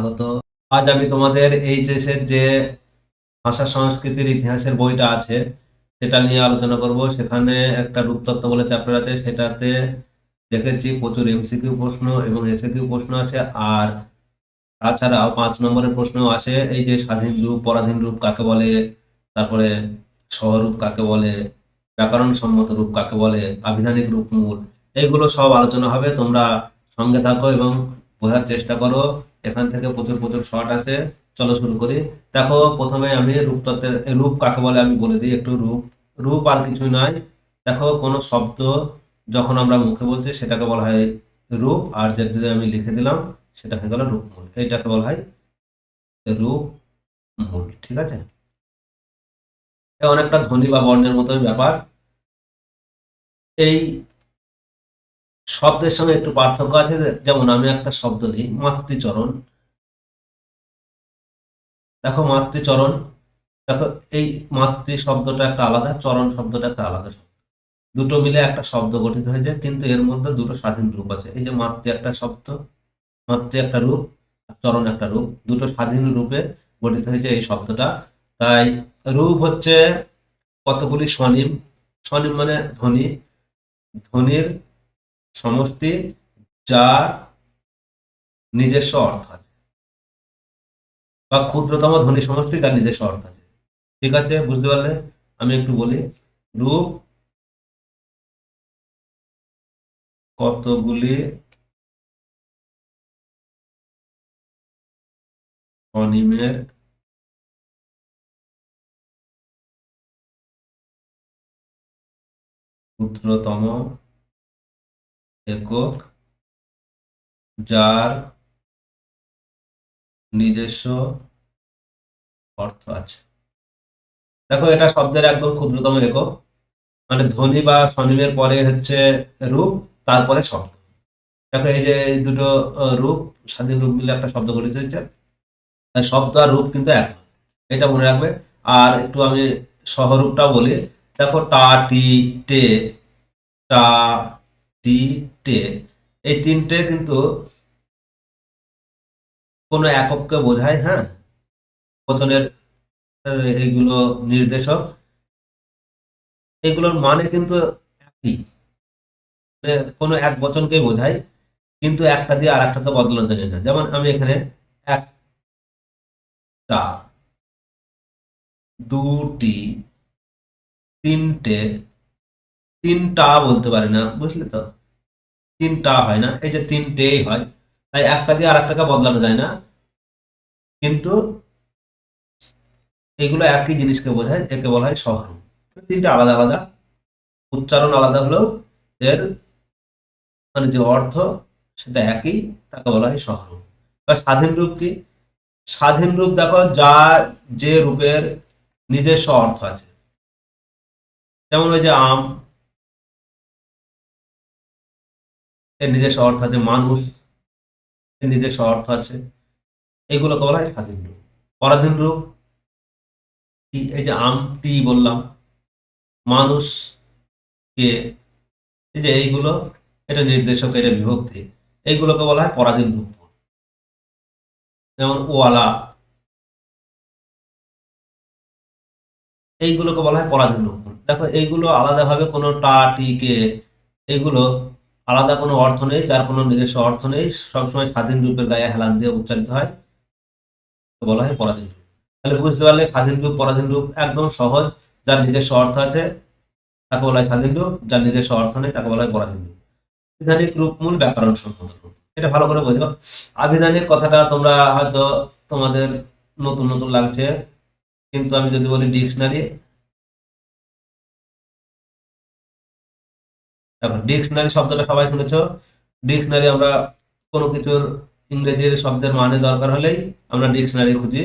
স্বাগত আজ আমি তোমাদের এইচএস এর যে ভাষা সংস্কৃতির ইতিহাসের বইটা আছে, সেটা নিয়ে আলোচনা করব। সেখানে একটা রূপতত্ত্ব বলে চ্যাপ্টার আছে, সেটাতে দেখেছি প্রচুর এমসিকিউ প্রশ্ন এবং এসএকিউ প্রশ্ন আছে, আর তাছাড়াও পাঁচ নম্বরের প্রশ্ন আসে, এই যে স্বাধীন রূপ, পরাধীন রূপ কাকে বলে, তারপরে স্বরূপ কাকে বলে ব্যাকরণ সম্মত রূপ কাকে বলে আবিধানিক রূপ মূল, এইগুলো সব আলোচনা হবে, তোমরা সঙ্গে থাকো এবং বোঝার চেষ্টা করো। এখান থেকে প্রচুর প্রচুর শর্ট আছে চলো শুরু করি। দেখো, প্রথমে আমি রূপতত্ত্বের, রূপ কাকে বলে আমি বলে দিই একটু রূপ। রূপ আর কিছুই নয় দেখো, কোনো শব্দ যখন আমরা মুখে বলছি, সেটাকে বলা হয় রূপ, আর যদি আমি লিখে দিলাম, সেটা হয়ে গেল রূপমূল। এইটাকে বলা হয় রূপ মূল ঠিক আছে? অনেকটা ধ্বনি বা বর্ণের মতো ব্যাপার। এই শব্দের সঙ্গে একটু পার্থক্য আছে যেমন আমি একটা শব্দ নিই, মাতৃচরণ। দেখো মাতৃচরণ, দেখো এই মাতৃ শব্দটা একটা আলাদা, চরণ শব্দটা একটা আলাদা শব্দ। দুটো মিলে একটা শব্দ গঠিত হয়েছে কিন্তু এর মধ্যে দুটো স্বাধীন রূপ আছে। এই যে মাতৃ একটা শব্দ, মাতৃ একটা রূপ চরণ একটা রূপ, দুটো স্বাধীন রূপে গঠিত হয়েছে এই শব্দটা। তাই রূপ হচ্ছে কতগুলি স্বনিম। স্বনিম মানে ধ্বনি। ধ্বনির সমষ্টি যার নিজস্ব অর্থ আছে। বা ক্ষুদ্রতম ধ্বনি সমষ্টি যার নিজস্ব অর্থ আছে। ঠিক আছে, বুঝতে পারলে? আমি একটু বলি। রূপ কতগুলি অনিমের ক্ষুদ্রতম একক যার নিজস্ব অর্থ আছে। দেখো, এটা শব্দের একদম ক্ষুদ্রতম একক। মানে ধ্বনি বা স্বনিমের পরে হচ্ছে রূপ, তারপরে শব্দ। দেখো, এই যে দুটো রূপ, স্বাধীন রূপ মিলে একটা শব্দ গঠিত হয়েছে। শব্দ আর রূপ কিন্তু এক। এটা মনে রাখবে। আর একটু আমি সহরূপটাও বলি। দেখো, টা, টি, টে, টা, টি টে এই তিনটে কিন্তু কোনো একককে বোঝায় হ্যাঁ? পতনের এইগুলো নির্দেশক। এগুলোর মানে কিন্তু একই। মানে কোনো এক বচনকেই বোঝায়, কিন্তু একটা দিয়ে আর একটাকে বদলানো যায় না। যেমন আমি এখানে একটা, দুটি, তিনটে, তিনটা বলতে পারি না, বুঝলে তো? তিনটা হয় না, এই যে তিনটেই হয়। তাই একটা দিয়ে আর একটাকে বদলানো যায় না। কিন্তু এগুলো একই জিনিসকে বোঝায়, একে বলা হয় শহর তিনটে আলাদা আলাদা। উচ্চারণ আলাদা হলেও এর মানে যে অর্থ, সেটা একই, তাকে বলা হয় শহর বা স্বাধীন রূপ কি? স্বাধীন রূপ দেখো, যা যে রূপের নিজস্ব অর্থ আছে। যেমন ওই যে আম এর নিজস্ব অর্থ আছে, মানুষ এর নিজস্ব অর্থ আছে। এগুলোকে বলা হয় স্বাধীন রূপ। পরাধীন রূপ এই যে আমটি বললাম, মানুষ কে, এই যে এইগুলো, এটা নির্দেশক, এটা বিভক্তি এইগুলোকে বলা হয় পরাধীন রূপ। যেমন ওয়ালা, এইগুলোকে বলা হয় পরাধীন রূপ। দেখো, এইগুলো আলাদাভাবে কোনো টা, টি, কে এইগুলো আলাদা কোনো অর্থ নেই যার কোনো নিজস্ব অর্থ নেই। সবসময় স্বাধীন রূপের গায়ে হেলান দিয়ে উচ্চারিত হয়। বলা হয় পরাধীন রূপ। তাহলে বুঝতে পারলে স্বাধীন রূপ, পরাধীন রূপ একদম সহজ, যার নিজস্ব অর্থ আছে তাকে বলা হয় স্বাধীন রূপ, যার নিজস্ব অর্থ নেই তাকে বলা হয় পরাধীন রূপ। আবিধানিক রূপ মূল ব্যাকরণ সম্মত রূপ এটা ভালো করে বোঝো। আবিধানিক কথাটা তোমরা হয়তো তোমাদের নতুন নতুন লাগছে। কিন্তু আমি যদি বলি ডিকশনারি দেখো ডিকশনারি শব্দটা সবাই শুনেছ। ডিকশনারি আমরা কোনো কিছুর ইংরেজির শব্দের মানে দরকার হলেই আমরা ডিকশনারি খুঁজি।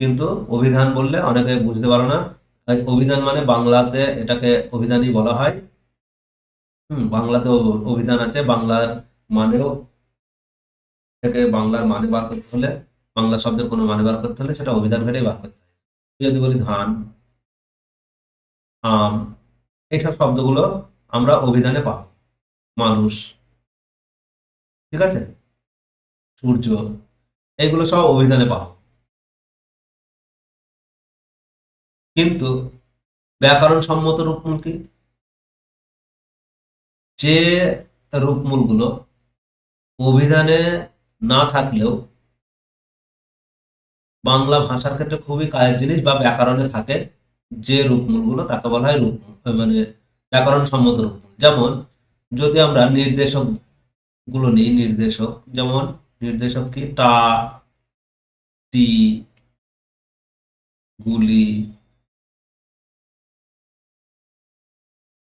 কিন্তু অভিধান বললে অনেকে বুঝতে পারো না। তাই অভিধান মানে বাংলাতে এটাকে অভিধানই বলা হয়। হুম, বাংলাতে অভিধান আছে। বাংলার মানেও থেকে বাংলার মানে বার করতে হলে, বাংলা শব্দের কোনো মানে বার করতে হলে সেটা অভিধান ঘেটেই বার করতে হয়। যদি বলি ধান, আম, এইসব শব্দগুলো আমরা অভিধানে পাব। মানুষ। ঠিক আছে? সূর্য। এগুলো সব অভিধানে পাবো। কিন্তু ব্যাকরণ সম্মত রূপমূল কি? যে রূপমূলগুলো অভিধানে না থাকলেও বাংলা ভাষার ক্ষেত্রে খুবই কাজের জিনিস বা ব্যাকরণে থাকে, যে রূপমূলগুলো তাকে বলা হয় রূপ মানে ব্যাকরণ সম্মত রূপমূল যেমন, যদি আমরা নির্দেশকগুলো নিই, নির্দেশক, যেমন, নির্দেশক কি? টা, টি, গুলি,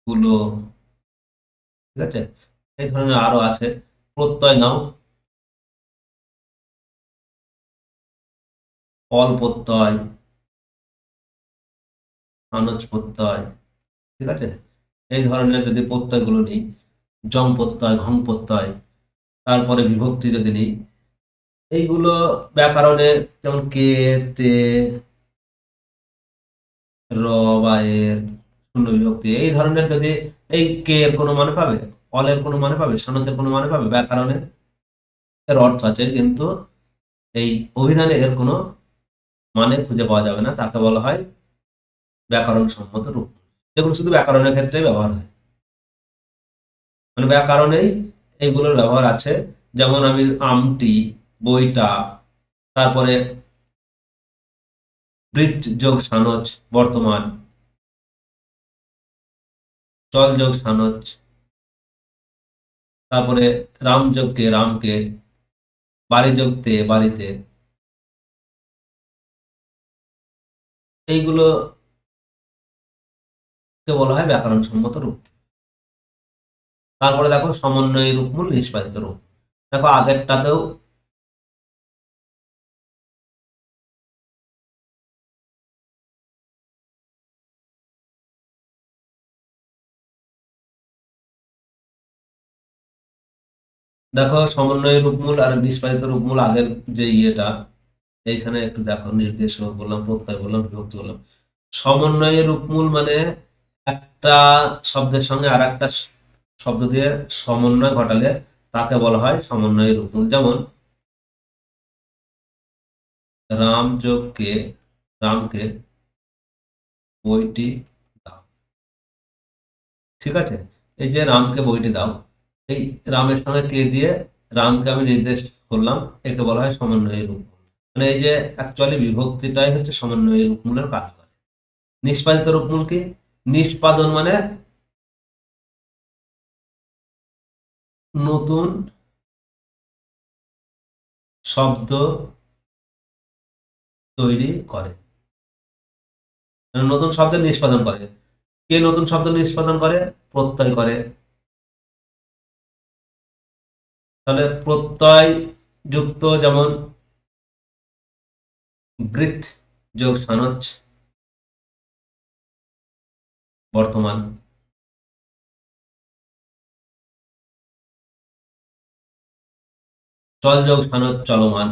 গুলো, ঠিক আছে? এই ধরনের আরও আছে। প্রত্যয় নাও। অল প্রত্যয়, আনজ প্রত্যয়, ঠিক আছে? এই ধরনের যদি প্রত্যয়গুলো নিই জং প্রত্যয় ঘং প্রত্যয়, তারপরে বিভক্তি যদি নিই, এইগুলো ব্যাকরণে যেমন কে, তে, র, বা এর শূন্য বিভক্তি, এই ধরনের যদি এই কে এর কোনো মানে পাবে অলের কোনো মানে পাবে সনতের কোনো মানে পাবে ব্যাকরণে, এর অর্থ আছে কিন্তু এই অভিধানে এর কোনো মানে খুঁজে পাওয়া যাবে না, তাকে বলা হয় ব্যাকরণ সম্মত রূপ। যেগুলো শুধু ব্যাকরণের ক্ষেত্রে ব্যবহার হয়। মানে ব্যাকরণেই এইগুলোর ব্যবহার আছে। যেমন আমি আমটি, বইটা, তারপরে বৃত্ত যোগ সানজ, বর্তমান, চল যোগ সানজ, তারপরে রাম যোগকে রামকে বাড়ি যোগতে বাড়িতে। এইগুলো বলা হয় ব্যাকরণ সম্মত রূপ। তারপরে দেখো সমন্বয় রূপমূল নিষ্পাদিত রূপ। দেখো আগেরটাতেও দেখো সমন্বয় রূপমূল আর নিষ্পাদিত রূপমূল আগের যে ইয়েটা, এইখানে একটু দেখো নির্দেশ বললাম, প্রত্যয় বললাম, বিভক্তি বললাম। সমন্বয় রূপমূল মানে একটা শব্দের সঙ্গে আর একটা শব্দ দিয়ে সমন্বয় ঘটালে তাকে বলা হয় সমন্বয় রূপমূল যেমন রাম যোগকে রামকে বইটি দাও। ঠিক আছে? এই যে রামকে বইটি দাও, এই রামের সঙ্গে কে দিয়ে? রামকে আমি নির্দেশ করলাম, একে বলা হয় সমন্বয় রূপমূল মানে এই যে অ্যাকচুয়ালি বিভক্তিটাই হচ্ছে সমন্বয় রূপমূলের কাজ করে। নিষ্পাদিত রূপমূল কি? নিষ্পাদন মানে নতুন শব্দ তৈরি করে। মানে নতুন শব্দ নিষ্পাদন করে। কে নতুন শব্দ নিষ্পাদন করে? প্রত্যয় করে। তাহলে প্রত্যয় যুক্ত যেমন বৃত্ত যোগ সানচ বর্তমান। চল যোগ সানচ চলমান।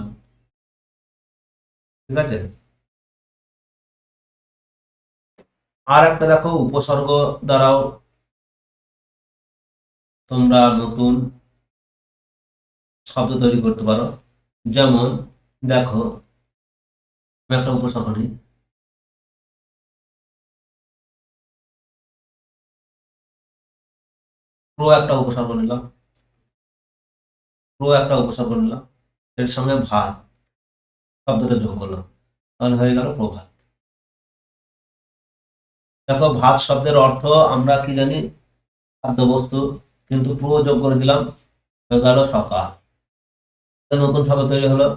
ঠিক আছে? আর একটা দেখো, উপসর্গ দ্বারাও তোমরা নতুন শব্দ তৈরি করতে পারো। যেমন, দেখো একটা উপসর্গ নিই। প্রো একটা উপসর্গ নিলাম। প্রো একটা উপসর্গ নিলাম। এর সঙ্গে ভাত শব্দটা যোগ করলাম। তাহলে হয়ে গেল প্রভাত দেখো ভাত শব্দের অর্থ আমরা কি জানি? খাদ্যবস্তু কিন্তু প্রো যোগ করে দিলাম, হয়ে গেল সকাল। নতুন শব্দ তৈরি হলো।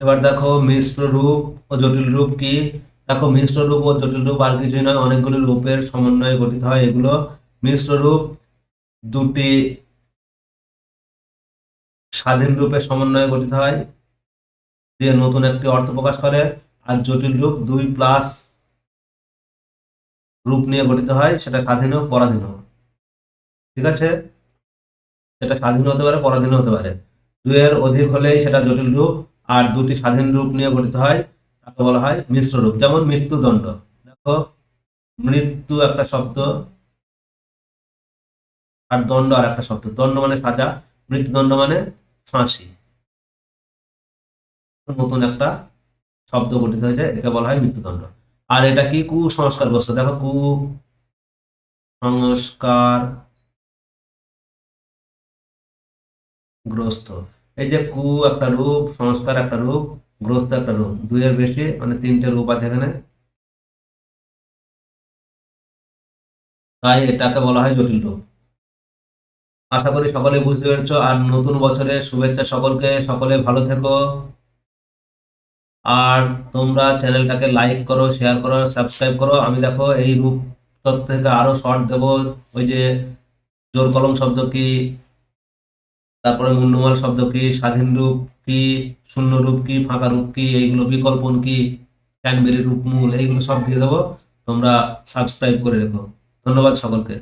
এবার দেখো, মিশ্র রূপ ও জটিল রূপ কি? দেখো মিশ্র রূপ ও জটিল রূপ আর কিছুই নয়, অনেকগুলি রূপের সমন্বয়ে গঠিত হয়। এগুলো মিশ্র রূপ, দুটি স্বাধীন রূপের সমন্বয়ে গঠিত হয়, দিয়ে নতুন একটি অর্থ প্রকাশ করে। আর জটিল রূপ দুই প্লাস রূপ নিয়ে গঠিত হয়, সেটা স্বাধীন হোক, পরাধীন হোক। ঠিক আছে? সেটা স্বাধীন হতে পারে, পরাধীন হতে পারে। দুইয়ের অধিক হলেই সেটা জটিল রূপ, আর দুটি স্বাধীন রূপ নিয়ে গঠিত হয়। তাকে বলা হয় মিশ্র রূপ, যেমন মৃত্যুদণ্ড। দেখো, মৃত্যু একটা শব্দ আর দণ্ড আর একটা শব্দ। দণ্ড মানে সাজা, মৃত্যুদণ্ড মানে ফাঁসি। নতুন একটা শব্দ গঠিত হয়েছে, একে বলা হয় মৃত্যুদণ্ড। আর এটা কি? কুসংস্কার গ্রস্ত দেখো, কু সংস্কার গ্রস্ত। এই যে কু একটা রূপ, সংস্কার একটা রূপ গ্রস্ত একটা রূপ দুইয়ের বেশি মানে তিনটে রূপ আছে এখানে। তাই এটাকে বলা হয় জটিল রূপ আশা করি সকলে বুঝতে পেরেছ। আর নতুন বছরে শুভেচ্ছা সকলকে। সকলে ভালো থেকো। আর তোমরা চ্যানেলটাকে লাইক করো, শেয়ার করো, সাবস্ক্রাইব করো। আমি দেখো এই রূপ তত্ত্ব থেকে আরও শর্ট দেবো। ওই যে জোর কলম শব্দ কি? তারপরে মুন্ডমাল শব্দ কি, স্বাধীন রূপ কি, শূন্য রূপ কি, ফাঁকা রূপ কি, এইগুলো বিকল্পন কি, ক্যানবেরি রূপ মূল, এইগুলো সব দিয়ে দেবো। তোমরা সাবস্ক্রাইব করে রেখো। ধন্যবাদ সকলকে।